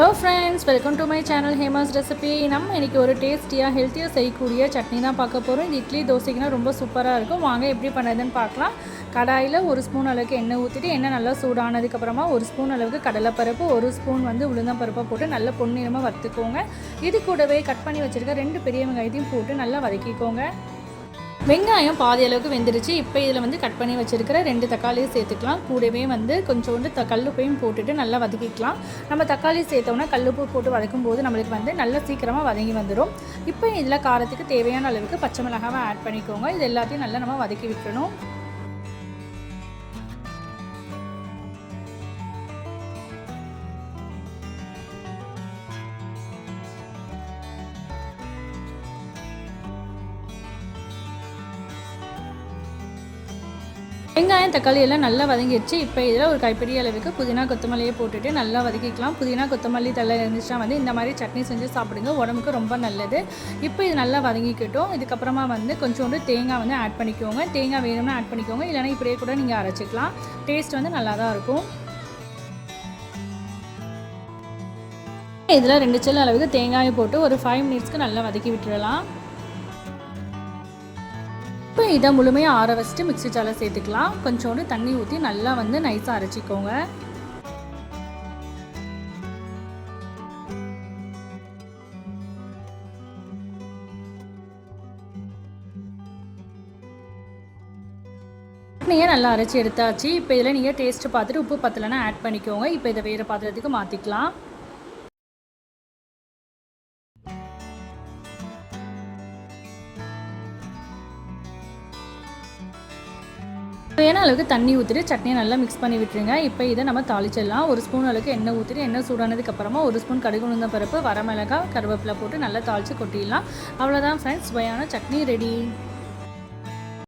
Hello friends welcome to my channel Hema's recipe நம்ம இன்றைக்கி ஒரு டேஸ்டியாக ஹெல்த்தியாக செய்யக்கூடிய சட்னி தான் பார்க்க போகிறோம் இது இட்லி தோசைக்குனா ரொம்ப சூப்பராக இருக்கும். வாங்க எப்படி பண்ணுறதுன்னு பார்க்கலாம். கடாயில் ஒரு ஸ்பூன் அளவுக்கு எண்ணெய் ஊற்றிட்டு எண்ணெய் நல்லா சூடானதுக்கப்புறமா ஒரு ஸ்பூன் அளவுக்கு கடலைப்பருப்பு ஒரு ஸ்பூன் வந்து உளுந்தம்பருப்பை போட்டு நல்லா பொன்னிறமாக வறுத்துக்கோங்க. இது கூடவே கட் பண்ணி வச்சுருக்க ரெண்டு பெரிய வெங்காயத்தையும் போட்டு நல்லா வதக்கிக்கோங்க. வெங்காயம் பாதி அளவுக்கு வெந்துருச்சு. இப்போ இதில் வந்து கட் பண்ணி வச்சுருக்கிற ரெண்டு தக்காளியும் சேர்த்துக்கலாம். கூடவே வந்து கொஞ்சோண்டு த கல்லுப்பையும் போட்டுட்டு நல்லா வதக்கிக்கலாம். நம்ம தக்காளி சேர்த்தோம்னா கல்லுப்பு போட்டு வதக்கும் போது நம்மளுக்கு வந்து நல்லா சீக்கிரமாக வதங்கி வந்துடும் இப்போ இதில் காரத்துக்கு தேவையான அளவுக்கு பச்சை மிளகாவை ஆட் பண்ணிக்கோங்க. இது எல்லாத்தையும் நல்லா நம்ம வதக்கி விட்டுணும் வெங்காயம் தக்காளி எல்லாம் நல்லா வதங்கிடுச்சு இப்போ இதில் ஒரு கைப்பிடி அளவுக்கு புதினா கொத்தமல்லியை போட்டுட்டு நல்லா வதக்கிக்கலாம். புதினா கொத்தமல்லி தலை இருந்துச்சுன்னா வந்து இந்த மாதிரி சட்னி செஞ்சு சாப்பிடுங்க. உடம்புக்கு ரொம்ப நல்லது. இப்போ இது நல்லா வதங்கிக்கிட்டோம். இதுக்கப்புறமா வந்து கொஞ்சோண்டு தேங்காய் வந்து ஆட் பண்ணிக்கோங்க. தேங்காய் வேணும்னா ஆட் பண்ணிக்கோங்க. இல்லைனா இப்படியே கூட நீங்கள் அரைச்சிக்கலாம். டேஸ்ட் வந்து நல்லா தான் இருக்கும். இதில் ரெண்டு சில்லு அளவுக்கு தேங்காயை போட்டு ஒரு ஃபைவ் மினிட்ஸ்க்கு நல்லா வதக்கி விட்டுடலாம் இதை முழுமையாக ஆற வச்சுட்டு மிக்ஸி ஜாரில் சேர்த்துக்கலாம். கொஞ்சோண்டு தண்ணி ஊற்றி நல்லா வந்து நைஸாக அரைச்சிக்கோங்க. நீங்கள் நல்லா அரைச்சி எடுத்தாச்சு. இப்போ இதில் நீங்கள் டேஸ்ட்டு பார்த்துட்டு உப்பு பத்தலைன்னா ஆட் பண்ணிக்கோங்க. இப்போ இதை வேறு பாத்திரத்துக்கு மாற்றிக்கலாம் தேவையான அளவுக்கு தண்ணி ஊற்றிட்டு சட்னியை நல்லா மிக்ஸ் பண்ணி விட்டுருங்க. இப்போ இதை நம்ம தாளிச்சிடலாம். ஒரு ஸ்பூன் அளவுக்கு எண்ணெய் ஊற்றிட்டு எண்ணெய் சூடானதுக்கு அப்புறமா ஒரு ஸ்பூன் கடுகு உளுந்த பருப்பு வரமிளகா கருவேப்பிலை போட்டு நல்லா தாளித்து கொட்டிடலாம். அவ்வளோதான் ஃப்ரெண்ட்ஸ் சுவையான சட்னி ரெடி